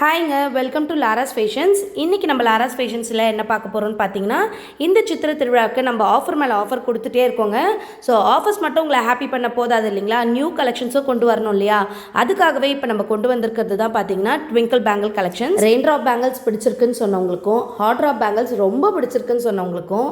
ஹாய்ங்க welcome to Lara's fashions இன்றைக்கி நம்ம Lara's ஃபேஷன்ஸில் என்ன பார்க்க போகிறோம்னு பார்த்தீங்கன்னா இந்த சித்திர திருவிழாவுக்கு நம்ம ஆஃபர் மேலே ஆஃபர் கொடுத்துட்டே இருக்கோங்க. ஸோ ஆஃபர்ஸ் மட்டும் உங்களை ஹாப்பி பண்ண போதாது இல்லைங்களா? நியூ கலெக்ஷன்ஸும் கொண்டு வரணும் இல்லையா? அதுக்காகவே இப்போ நம்ம கொண்டு வந்திருக்கிறது தான் பார்த்தீங்கன்னா twinkle bangle collection rain drop bangles பிடிச்சிருக்குன்னு சொன்னவங்களுக்கும் ஹாட் ட்ராப் பேங்கிள்ஸ் ரொம்ப பிடிச்சிருக்குன்னு சொன்னவங்களுக்கும்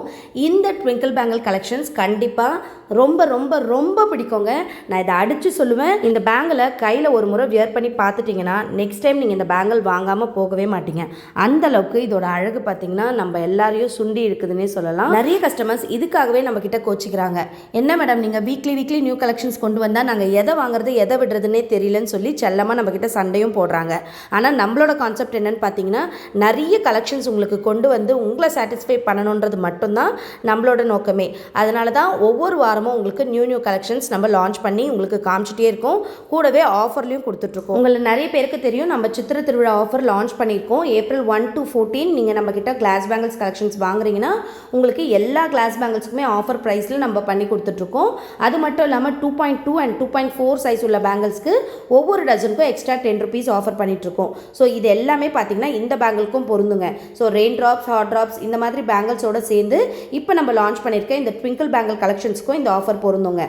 இந்த ட்விங்கிள் பேங்கிள் கலெக்ஷன்ஸ் கண்டிப்பாக ரொம்ப ரொம்ப ரொம்ப பிடிக்குங்க. நான் இதை அடித்து சொல்லுவேன். இந்த பேங்கிளை கையில் ஒரு முறை வியர் பண்ணி பார்த்துட்டிங்கன்னா நெக்ஸ்ட் டைம் நீங்கள் இந்த பேங்கிள் வாங்காமல் போகவே மாட்டீங்க. அந்த அளவுக்கு இதோட அழகு பார்த்தீங்கன்னா நம்ம எல்லாரையும் சுண்டி இருக்குதுன்னே சொல்லலாம். நிறைய கஸ்டமர்ஸ் இதுக்காகவே நம்ம கிட்ட கோச்சிக்கிறாங்க. என்ன மேடம் நீங்கள் வீக்லி வீக்லி நியூ கலெக்ஷன்ஸ் கொண்டு வந்தால் நாங்கள் எதை வாங்குறது எதை விடுறதுன்னே தெரியலன்னு சொல்லி செல்லமாக நம்ம கிட்ட சண்டையும் போடுறாங்க. ஆனால் நம்மளோட கான்செப்ட் என்னன்னு பார்த்தீங்கன்னா நிறைய கலெக்ஷன்ஸ் உங்களுக்கு கொண்டு வந்து உங்களை சாட்டிஸ்ஃபை பண்ணணுன்றது மட்டும்தான் நம்மளோட நோக்கமே. அதனால தான் ஒவ்வொரு வாரமும் உங்களுக்கு நியூ நியூ கலெக்ஷன்ஸ் நம்ம லான்ச் பண்ணி உங்களுக்கு காமிச்சிட்டே இருக்கோம். கூடவே ஆஃபர்லையும் கொடுத்துட்ருக்கோம் உங்களுக்கு நிறைய பேருக்கு தெரியும். நம்ம சித்திர திருவிழா ஆஃபர் லான்ச் பண்ணியிருக்கோம். ஏப்ரல் ஒன் டு ஃபோர்டீன் நீங்கள் நம்மக்கிட்ட கிளாஸ் பேங்கிள்ஸ் கலெக்ஷன்ஸ் வாங்குறீங்கன்னா உங்களுக்கு எல்லா கிளாஸ் பேங்கிள்ஸுக்குமே ஆஃபர் ப்ரைஸில் நம்ம பண்ணி கொடுத்துட்ருக்கோம். அது மட்டும் இல்லாமல் two point two and two point four size உள்ள பேங்கிள்ஸ்க்கு ஒவ்வொரு டஜனுக்கும் எக்ஸ்ட்ரா டென் ருபீஸ் ஆஃபர் பண்ணிகிட்ருக்கோம் ஸோ இது எல்லாமே பார்த்தீங்கன்னா இந்த பேங்கிள்க்கும் பொருந்துங்க. So rain drops hot drops இந்த மாதிரி பேங்கிள்ஸோட சேர்ந்து இப்போ நம்ம லான்ச் பண்ணியிருக்க இந்த ட்விங்கிள் பேங்கிள் கலெக்ஷன்ஸ்க்கும் இந்த ஆஃபர் பொருந்துங்க.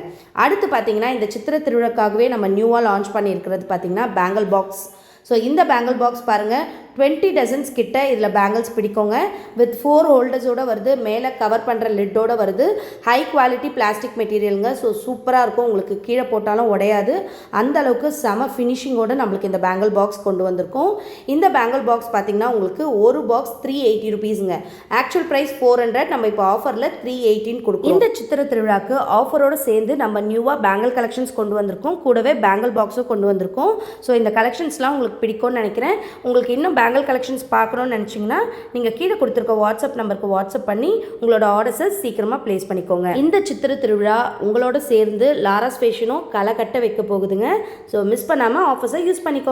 அடுத்து பார்த்தீங்கன்னா இந்த சித்திர திருவிழாக்காகவே நம்ம நியூவாக லான்ச் பண்ணியிருக்கிறது பார்த்தீங்கன்னா பேங்கிள் பாக்ஸ் ஸோ இந்த பேங்கிள் பாக்ஸ் பாருங்கள் டுவெண்ட்டி டசன்ஸ் கிட்ட இதில் பேங்கிள்ஸ் பிடிக்கோங்க. வித் ஃபோர் ஹோல்டர்ஸோடு வருது. மேலே கவர் பண்ணுற லிட்டோட வருது. ஹை குவாலிட்டி பிளாஸ்டிக் மெட்டீரியலுங்க. ஸோ சூப்பராக இருக்கும். உங்களுக்கு கீழே போட்டாலும் உடையாது. அந்த அளவுக்கு செம ஃபினிஷிங்கோட நம்மளுக்கு இந்த பேங்கிள் பாக்ஸ் கொண்டு வந்திருக்கோம். இந்த பேங்கிள் பாக்ஸ் பார்த்தீங்கன்னா உங்களுக்கு ஒரு பாக்ஸ் த்ரீ எயிட்டி ருபீஸுங்க ஆக்சுவல் ப்ரைஸ் ஃபோர் ஹண்ட்ரட் நம்ம இப்போ ஆஃபரில் த்ரீ எயிட்டின் கொடுக்கும் இந்த சித்திர திருவிழாக்கு ஆஃபரோடு சேர்ந்து நம்ம நியூவாக பேங்கிள் கலெக்ஷன்ஸ் கொண்டு வந்திருக்கோம். கூடவே பேங்கிள் பாக்ஸும் கொண்டு வந்திருக்கோம். ஸோ இந்த கலெக்ஷன்ஸ்லாம் உங்களுக்கு பிடிக்கும்னு நினைக்கிறேன். உங்களுக்கு இன்னும் பேங்கிள் கலெக்ஷன்ஸ் பார்க்கணும்னு நினச்சிங்கன்னா நீங்கள் கீழே கொடுத்துருக்க வாட்ஸ்அப் நம்பருக்கு வாட்ஸ்அப் பண்ணி உங்களோட ஆர்டர்ஸை சீக்கிரமாக ப்ளேஸ் பண்ணிக்கோங்க. இந்த சித்திர திருவிழா உங்களோட சேர்ந்து லாராஸ் ஃபேஷனும் களை கட்ட வைக்க போகுதுங்க. ஸோ மிஸ் பண்ணாமல் ஆஃபர்ஸை யூஸ் பண்ணிக்கோங்க.